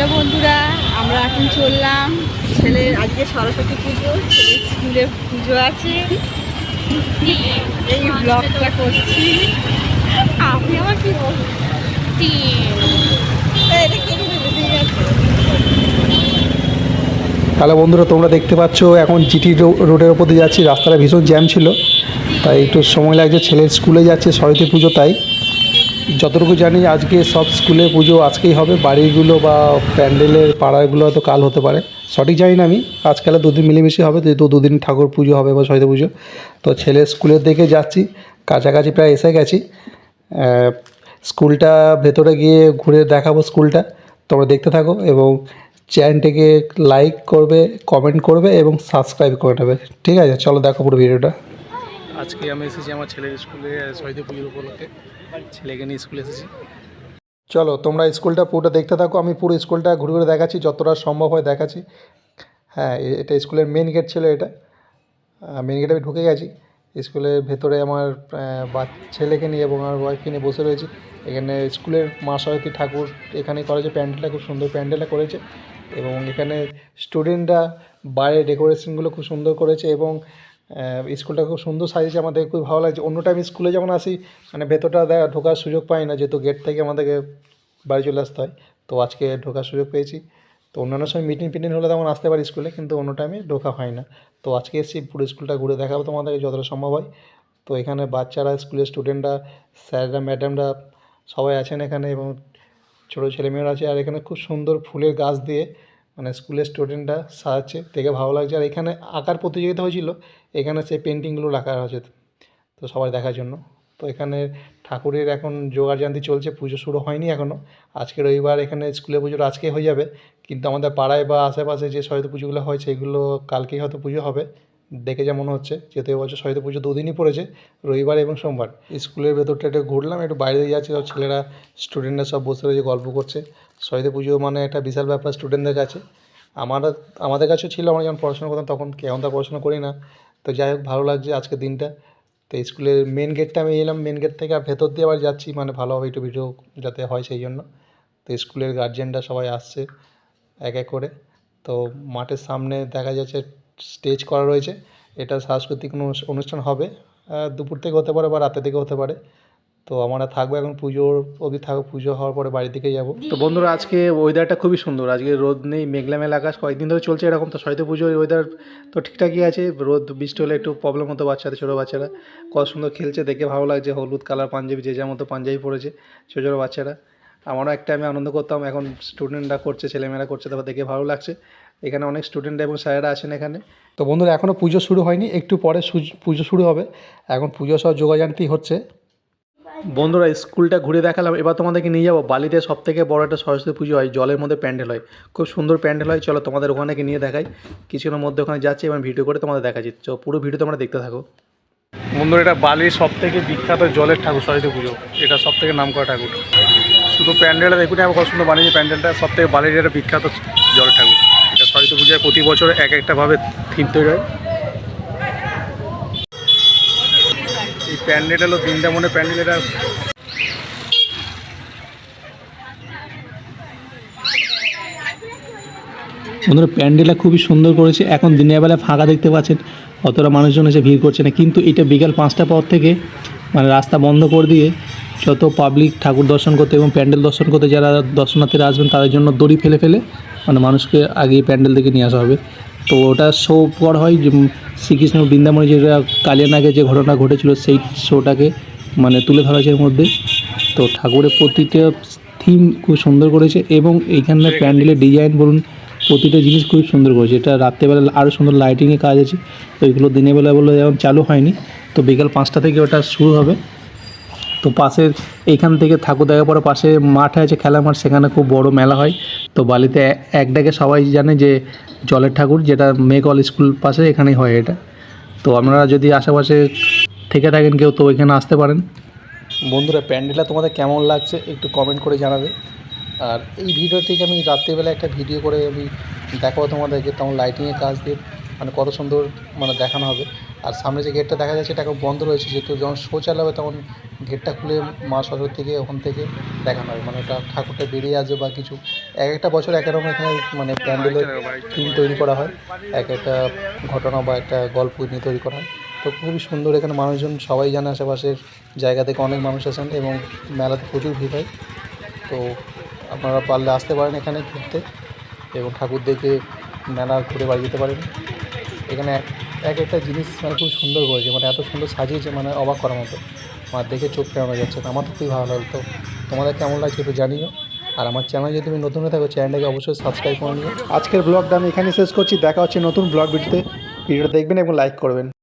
Hello বন্ধুরা, আমরা এখন চললাম ছেলের আজকে সরস্বতী পুজো, ছেলের স্কুলে পুজো আছে। এই ব্লগটা করছি। আপনি আমার কি তাহলে বন্ধুরা, তোমরা দেখতে পাচ্ছ, এখন জিটি রোডের ওপর দিয়ে যাচ্ছি, রাস্তাটা ভীষণ জ্যাম ছিল। তাই একটু সময় লাগছে, ছেলের স্কুলে যাচ্ছে সরস্বতী পুজো, তাই। যতটুকু জানি আজকে সব স্কুলে পুজো আজকেই হবে, বাড়িগুলো বা প্যান্ডেলের পাড়াগুলো হয়তো কাল হতে পারে। সঠিক জানি না আমি, আজকাল দুদিন মিলেমিশে হবে, যেহেতু দুদিন ঠাকুর পুজো হবে বা সরস্বতী পুজো। তো ছেলের স্কুলের দিকে যাচ্ছি, কাছাকাছি প্রায় এসে গেছি। স্কুলটা ভেতরে গিয়ে ঘুরে দেখাবো স্কুলটা, তোমরা দেখতে থাকো এবং চ্যানেলটিকে লাইক করবে কমেন্ট করবে এবং সাবস্ক্রাইব করে নেবে। ঠিক আছে, চলো দেখো পুরো ভিডিওটা আজকে আমি এসেছি আমার ছেলের স্কুলে সরস্বতী পুজোর উপলক্ষে। ছেলেকে নিয়ে স্কুলে এসেছি। চলো, তোমরা স্কুলটা পুরোটা দেখতে থাকো। আমি পুরো স্কুলটা ঘুরে ঘুরে দেখাচ্ছি, যতটা সম্ভব হয় দেখাচ্ছি। হ্যাঁ এটা স্কুলের মেন গেট ছিল এটা। মেন গেটে আমি ঢুকে গেছি। স্কুলের ভেতরে আমার ছেলেকে নিয়ে এবং আমার ওয়াইফকে নিয়ে বসে রয়েছি। এখানে স্কুলের মা সরস্বতী ঠাকুর এখানে করেছে প্যান্ডেলটা খুব সুন্দর প্যান্ডেলটা করেছে এবং এখানে স্টুডেন্টরা বাইরে ডেকোরেশনগুলো খুব সুন্দর করেছে এবং স্কুলটা খুব সুন্দর সাজিয়েছে, আমাদের খুব ভালো লাগছে। অন্য টাইম স্কুলে যেমন আসি মানে ভেতরটা ঢোকার সুযোগ পাই না, যেহেতু গেট থেকে আমাদেরকে বাড়ি চলে আসতে হয়। তো আজকে ঢোকার সুযোগ পেয়েছি। তো অন্যান্য সময় মিটিং ফিটিং হলে তেমন আসতে পারি স্কুলে, কিন্তু অন্য টাইমে ঢোকা হয় না। তো আজকে এসেছি, পুরো স্কুলটা ঘুরে দেখাবো তোমাদেরকে যতটা সম্ভব হয়। তো এখানে বাচ্চারা, স্কুলের স্টুডেন্টরা স্যাররা ম্যাডামরা সবাই আছেন এখানে এবং ছোটো ছেলেমেয়েরা আছে। আর এখানে খুব সুন্দর ফুলের গাছ দিয়ে মানে স্কুলের স্টুডেন্টরা সাজাচ্ছে দেখে ভালো লাগছে। আর এখানে আঁকার প্রতিযোগিতা হয়েছিল, এখানে সেই পেন্টিংগুলো রাখা হয়েছে তো সবাই দেখার জন্য। তো এখানে ঠাকুরের এখন যোগাযান্তি চলছে, পুজো শুরু হয়নি এখনও আজকে রবিবার এখানে স্কুলে পুজোটা আজকে হয়ে যাবে, কিন্তু আমাদের পাড়ায় বা আশেপাশে যে সরস্বতী পুজোগুলো হয়, সেগুলো কালকেই হয়তো পুজো হবে। দেখে যা মনে হচ্ছে, যেহেতু এবছর সরস্বতী পুজো দুদিনই পড়েছে, রবিবার এবং সোমবার। স্কুলের ভেতরটা একটু ঘুরলাম, একটু বাইরে যাচ্ছে, সব ছেলেরা স্টুডেন্টরা সব বসে রয়েছে, গল্প করছে। সরস্বতী পুজো মানে একটা বিশাল ব্যাপার স্টুডেন্টদের কাছে। আমার আমাদের কাছেও ছিল, আমরা যখন পড়াশোনা করতাম তখন কি, এখন তো পড়াশোনা করি না। তো যাই হোক, ভালো লাগছে আজকের দিনটা। তো স্কুলের মেন গেটটা আমি এলাম মেন গেট থেকে আর ভেতর দিয়ে আবার যাচ্ছি মানে ভালোভাবে একটু ভিডিও যাতে হয় সেই জন্য। তো স্কুলের গার্জেনরা সবাই আসছে, এক এক করে। তো মাঠের সামনে দেখা যাচ্ছে স্টেজ করা রয়েছে। এটা সাংস্কৃতিক অনুষ্ঠান হবে। দুপুর থেকে হতে পারে বা রাতের থেকে হতে পারে। তো আমরা থাকব এখন পুজোর অবধি থাকব পুজো হওয়ার পরে বাড়ির থেকে যাব। তো বন্ধুরা আজকে ওয়েদারটা খুবই সুন্দর। আজকে রোদ নেই মেঘলা মেলা আকাশ কয়েকদিন ধরে চলছে এরকম। তো সরস্বতী পুজোর ওয়েদার তো ঠিকঠাকই আছে। রোদ বৃষ্টি হলে একটু প্রবলেম হতো বাচ্চাদের ছোটো বাচ্চারা। কত সুন্দর খেলছে দেখে ভালো লাগছে। হলুদ কালার পাঞ্জাবি যে যার মতো পাঞ্জাবি পরেছে ছোটো ছোটো বাচ্চারা। আমারও একটা আমি আনন্দ করতাম এখন স্টুডেন্টরা করছে ছেলেমেয়েরা করছে তারপর দেখে ভালো লাগছে। এখানে অনেক স্টুডেন্ট এবং স্যারেরা আছেন এখানে। তো বন্ধুরা এখনও পুজো শুরু হয়নি একটু পরে পুজো শুরু হবে। এখন পুজো সব যোগাযান্তি হচ্ছে। বন্ধুরা, স্কুলটা ঘুরে দেখালাম। এবার তোমাদেরকে নিয়ে যাব। বালিতে সব থেকে বড় একটা সরস্বতী পুজো হয়। জলের মধ্যে প্যান্ডেল হয়। খুব সুন্দর প্যান্ডেল হয়। চলো তোমাদের ওখানে নিয়ে দেখাই। কিছুক্ষণের মধ্যে ওখানে যাচ্ছে এবং ভিডিও করে তোমাদের দেখাচ্ছি। তো পুরো ভিডিও তোমরা দেখতে থাকো। বন্ধুরা, এটা বালির সব থেকে বিখ্যাত জলের ঠাকুর, সরস্বতী পুজো। এটা সব থেকে নাম করা ঠাকুর। শুধু প্যান্ডেলটা দেখুন আমার কত সুন্দর বানিয়েছে প্যান্ডেলটা। সব থেকে বালির এটা বিখ্যাত জলের ঠাকুর। এটা সরস্বতী পুজোয় প্রতি বছর এক একটাভাবে থিম তৈরি হয়। প্যান্ডেল হলো বৃন্দাবনের প্যান্ডেল এটা বন্ধুরা প্যান্ডেলটা খুবই সুন্দর করেছে। এখন দিনের বেলা ফাঁকা দেখতে পাচ্ছেন, অতটা মানুষজন এসে ভিড় করছে না। কিন্তু এটা বিকাল পাঁচটা পর থেকে মানে রাস্তা বন্ধ করে দিয়ে যত পাবলিক ঠাকুর দর্শন করতে এবং প্যান্ডেল দর্শন করতে যারা দর্শনার্থীরা আসবেন, তাদের জন্য দড়ি ফেলে ফেলে মানে মানুষকে আগে প্যান্ডেল থেকে নিয়ে আসা হবে। তো ওটা শো করা হয় যে শ্রীকৃষ্ণ বৃন্দাবনে যেটা কালিয়ানাগে যে ঘটনা ঘটেছিল সেই শোটাকে মানে তুলে ধরা হয়েছে এর মধ্যে। তো ঠাকুরের প্রতিটা থিম খুব সুন্দর করেছে এবং এইখানে প্যান্ডেলের ডিজাইন বলুন, প্রতিটা জিনিস খুব সুন্দর করেছে। এটা রাত্রেবেলা আরও সুন্দর লাইটিংয়ে কাজ আছে। তো এগুলো দিনের বেলা বলে যেমন চালু হয়নি, তো বিকাল পাঁচটা থেকে ওটা শুরু হবে। তো পাশের এইখান থেকে ঠাকুর দেখার পরে পাশে মাঠ আছে, খেলা মাঠ, সেখানে খুব বড় মেলা হয়। তো বালিতে এক ডাকে সবাই জানে যে জলের ঠাকুর, যেটা মেঘল স্কুল পাশে এখানেই হয় এটা। তো আপনারা যদি আশেপাশে থেকে থাকেন কেউ, তো এখানে আসতে পারেন। বন্ধুরা, প্যান্ডেলটা তোমাদের কেমন লাগছে একটু কমেন্ট করে জানাবে। আর এই ভিডিও থেকে আমি রাত্রিবেলা একটা ভিডিও করে আমি দেখাবো তোমাদেরকে তেমন লাইটিংয়ের কাজ দিয়ে মানে কত সুন্দর মানে দেখানো হবে। আর সামনে যে গেটটা দেখা যাচ্ছে, এটা এখন বন্ধ রয়েছে, যেহেতু যখন শৌচালয় হবে তখন গেটটা খুলে মা সরস্বতীকে ওখান থেকে দেখানো হয়। মানে ওটা ঠাকুরটা বেরিয়ে আসবে বা কিছু। এক একটা বছর এক রকম এখানে মানে প্যান্ডেলের থিম তৈরি করা হয়। এক একটা ঘটনা বা একটা গল্প নিয়ে তৈরি করা হয়। তো খুবই সুন্দর এখানে মানুষজন সবাই জানে আশেপাশের জায়গা থেকে অনেক মানুষ আসেন এবং মেলাতে প্রচুর ভিড় হয়। তো আপনারা পারলে আসতে পারেন এখানে ঘুরতে এবং ঠাকুর দেখে মেলা ঘুরে বাড়ি যেতে পারেন। এখানে এক একটা জিনিস মানে খুব সুন্দর করেছে। মানে এত সুন্দর সাজিয়েছে মানে অবাক করার মতো। আমার দেখে চোখ ফেরানো যাচ্ছে। আমার তো খুবই ভালো লাগতো তোমাদের কেমন লাগছে একটু জানিও। আর আমার চ্যানেল যদি তুমি নতুন হয়ে থাকো, চ্যানেলটাকে অবশ্যই সাবস্ক্রাইব করে নিও। আজকের ব্লগটা আমি এখানে শেষ করছি। দেখা হচ্ছে নতুন ব্লগ ভিডিওতে। ভিডিওটা দেখবেন এবং লাইক করবেন।